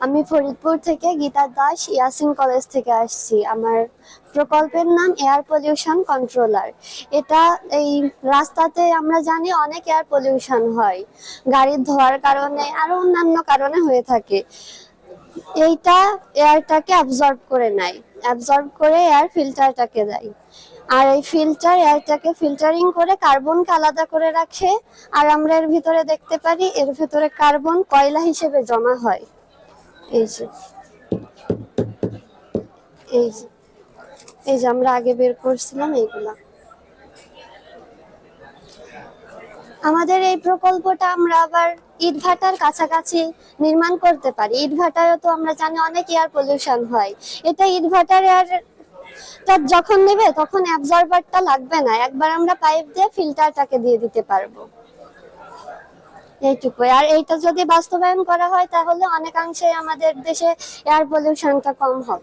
আমি ফরিদপুর থেকে গীতা দাস, ইয়াসিন কলেজ থেকে আসছি। আমার প্রকল্পের নাম এয়ার পলিউশন কন্ট্রোলার। এটা এই রাস্তাতে আমরা জানি অনেক এয়ার পলিউশন হয়। গাড়ির ধোয়ার কারণে, আরও অন্যান্য কারণে হয়ে থাকে। এইটা এয়ারটাকে অ্যাবজর্ব করে নেয়। অ্যাবজর্ব করে এয়ার ফিল্টারটাকে দেয়। আর এই ফিল্টার এয়ারটাকে ফিল্টারিং করে কার্বনকে আলাদা করে রাখে। আর আমরা এর ভিতরে দেখতে পারি, এর ভিতরে কার্বন কয়লা হিসেবে জমা হয়। এই যে এই যে এই যে আমরা আগে বের করছিলাম এইগুলা। আমাদের এই প্রকল্পটা আমরা আবার ইটভাটার কাছাকাছি নির্মাণ করতে পারি। ইটভাটারও তো আমরা জানি অনেক এয়ার পলিউশন হয়। এটা ইটভাটার এয়ার তা যখন নেবে তখন অ্যাবজর্বারটা লাগবে না। একবার আমরা পাইপ দিয়ে ফিল্টারটাকে দিয়ে দিতে পারব। এইটুকু আর এইটা যদি বাস্তবায়ন করা হয়, তাহলে অনেকাংশে আমাদের দেশে এয়ার পলিউশনটা কম হবে।